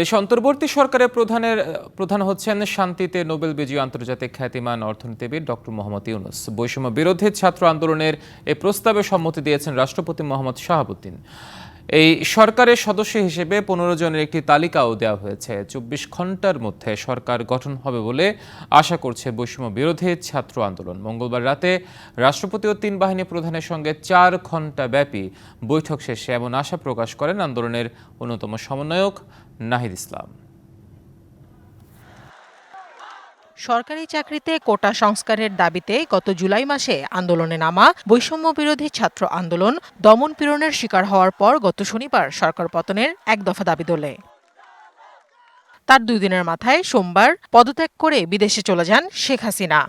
দেশে অন্তর্বর্তী সরকারের প্রধানের, প্রধান হচ্ছেন শান্তিতে নোবেল বিজয়ী আন্তর্জাতিক খ্যাতিমান অর্থনীতিবিদ ডক্টর মোহাম্মদ ইউনুস। বৈষম্য বিরোধী ছাত্র আন্দোলনের এ প্রস্তাবে সম্মতি দিয়েছেন রাষ্ট্রপতি মোহাম্মদ শাহাবুদ্দিন। এই সরকারের সদস্য হিসেবে পনেরো জনের একটি তালিকাও দেওয়া হয়েছে। চব্বিশ ঘণ্টার মধ্যে সরকার গঠন হবে বলে আশা করছে বৈষম্য বিরোধী ছাত্র আন্দোলন। মঙ্গলবার রাতে রাষ্ট্রপতি ও তিন বাহিনী প্রধানের সঙ্গে চার ঘণ্টা ব্যাপী বৈঠক শেষে এমন আশা প্রকাশ করেন আন্দোলনের অন্যতম সমন্বয়ক নাহিদ ইসলাম। সরকারি চাকরিতে কোটা সংস্কারের দাবিতে গত জুলাই মাসে আন্দোলনে নামা বৈষম্য বিরোধী ছাত্র আন্দোলন দমন পীড়নের শিকার হওয়ার পর গত শনিবার সরকার পতনের এক দফা দাবি তোলে। তার দুই দিনের মাথায় সোমবার পদত্যাগ করে বিদেশে চলে যান শেখ হাসিনা।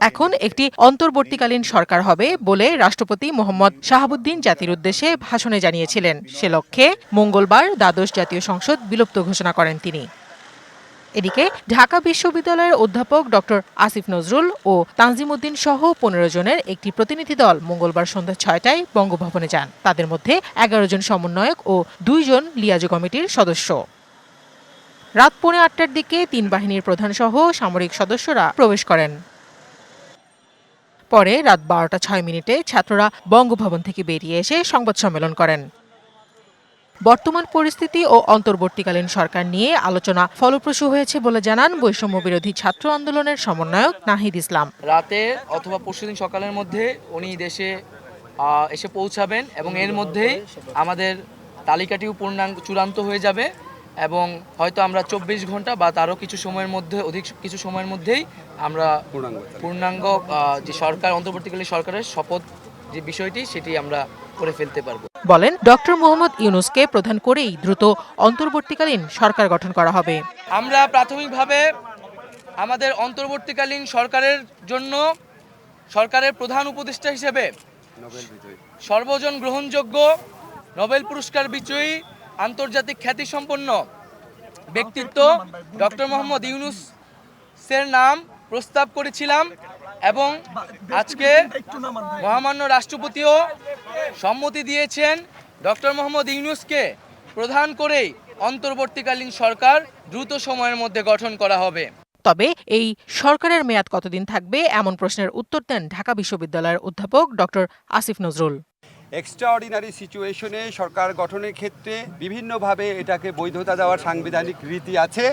এখন একটি অন্তর্বর্তীকালীন সরকার হবে বলে রাষ্ট্রপতি মোহাম্মদ শাহাবুদ্দিন জাতির উদ্দেশ্যে ভাষণে জানিয়েছিলেন। সে লক্ষ্যে মঙ্গলবার দ্বাদশ জাতীয় সংসদ বিলুপ্ত ঘোষণা করেন তিনি। এদিকে ঢাকা বিশ্ববিদ্যালয়ের অধ্যাপক ডক্টর আসিফ নজরুল ও তানজিমুদ্দিন সহ পনেরো জনের একটি প্রতিনিধি দল মঙ্গলবার সন্ধ্যা ছয়টায় বঙ্গভবনে যান। তাদের মধ্যে এগারো জন সমন্বয়ক ও দুইজন লিয়াজো কমিটির সদস্য। রাত পৌনে আটটার দিকে তিন বাহিনীর প্রধান সহ সামরিক সদস্যরা প্রবেশ করেন। পরে রাত বারোটা ছয় মিনিটে ছাত্ররা বঙ্গভবন থেকে বেরিয়ে এসে সংবাদ সম্মেলন করেন। বর্তমান পরিস্থিতি ও অন্তর্বর্তীকালীন সরকার নিয়ে আলোচনা ফলপ্রসূ হয়েছে বলে জানান বৈষম্য বিরোধী ছাত্র আন্দোলনের সমন্বয়ক নাহিদ ইসলাম। রাতে অথবা পরশুদিন সকালের মধ্যে উনি দেশে এসে পৌঁছাবেন এবং এর মধ্যেই আমাদের তালিকাটিও পূর্ণাঙ্গ চূড়ান্ত হয়ে যাবে এবং হয়তো আমরা চব্বিশ ঘণ্টা বা তারও কিছু সময়ের মধ্যে অধিক কিছু সময়ের মধ্যেই আমরা পূর্ণাঙ্গ। যে সরকার অন্তর্বর্তীকালীন সরকারের শপথ যে বিষয়টি সেটি আমরা করে ফেলতে পারব। বলেন ডক্টর মোহাম্মদ ইউনুসকে প্রধান করেই দ্রুত অন্তর্বর্তীকালীন সরকার গঠন করা হবে। আমরা প্রাথমিকভাবে আমাদের অন্তর্বর্তীকালীন সরকারের জন্য সরকারের প্রধান উপদেষ্টা হিসেবে সর্বজন গ্রহণযোগ্য নোবেল পুরস্কার বিজয়ী আন্তর্জাতিক খ্যাতিসম্পন্ন ব্যক্তিত্ব ডক্টর মোহাম্মদ ইউনুসের নাম প্রস্তাব করেছিলাম। এবং আজকে মহামান্য রাষ্ট্রপতিও সম্মতি দিয়েছেন ডক্টর মোহাম্মদ ইউনুসকে প্রধান করেই অন্তর্বর্তীকালীন সরকার দ্রুত সময়ের মধ্যে গঠন করা হবে। তবে এই সরকারের মেয়াদ কতদিন থাকবে এমন প্রশ্নের উত্তর দেন ঢাকা বিশ্ববিদ্যালয়ের অধ্যাপক ডক্টর আসিফ নজরুল। এক্সট্রাঅর্ডিনারি সিচুয়েশনে সরকার গঠনের ক্ষেত্রে বিভিন্নভাবে এটাকে বৈধতা দেওয়ার সাংবিধানিক রীতি আছে,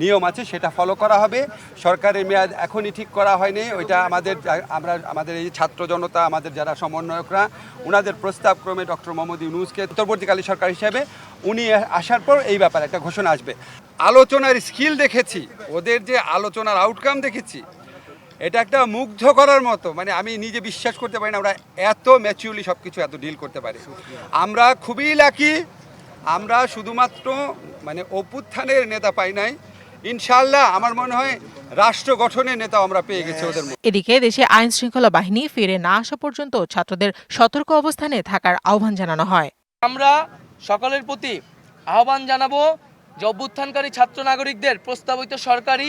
নিয়ম আছে, সেটা ফলো করা হবে। সরকারের মেয়াদ এখনই ঠিক করা হয়নি। ওইটা আমাদের আমরা, আমাদের এই ছাত্র জনতা, আমাদের যারা সমন্বয়করা ওনাদের প্রস্তাব ক্রমে ডক্টর মোহাম্মদ ইউনুসকে উত্তরবর্তীকালী সরকার হিসেবে উনি আসার পর এই ব্যাপারে একটা ঘোষণা আসবে। আলোচনার স্কিল দেখেছি, ওদের যে আলোচনার আউটকাম দেখেছি এটা একটা মুগ্ধ করার মতো মানে আমি নিজে বিশ্বাস করতে পারি না আমরা এত ম্যাচিউরলি সব কিছু এত ডিল করতে পারি। আমরা খুবই লাকি আমরা শুধুমাত্র মানে অভ্যুত্থানের নেতা পাই নাই। ইনশাল্লাহ আমার মনে হয় রাষ্ট্র গঠনের নেতা আমরা পেয়ে গেছি ওদের এদিকে দেশে আইন শৃঙ্খলা বাহিনী ফিরে না আসা পর্যন্ত ছাত্রদের সতর্ক অবস্থানে থাকার আহ্বান জানানো হয়। আমরা সকলের প্রতি আহ্বান জানাব যে অভ্যুত্থানকারী ছাত্র নাগরিকদের প্রস্তাবিত সরকারি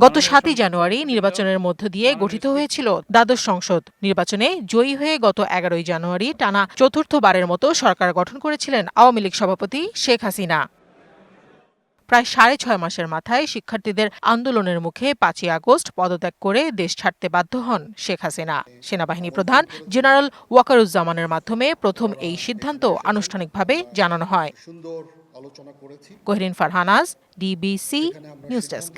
গত সাতই জানুয়ারি নির্বাচনের মধ্য দিয়ে গঠিত হয়েছিল দ্বাদশ সংসদ। নির্বাচনে জয়ী হয়ে গত এগারোই জানুয়ারি টানা চতুর্থবারের মতো সরকার গঠন করেছিলেন আওয়ামী লীগ সভাপতি শেখ হাসিনা। প্রায় সাড়ে ছয় মাসের মাথায় শিক্ষার্থীদের আন্দোলনের মুখে পাঁচই আগস্ট পদত্যাগ করে দেশ ছাড়তে বাধ্য হন শেখ হাসিনা। সেনাবাহিনী প্রধান জেনারেল ওয়াকারুজ্জামানের মাধ্যমে প্রথম এই সিদ্ধান্ত আনুষ্ঠানিকভাবে জানানো হয়। Kohrin Farhanaz DBC news desk.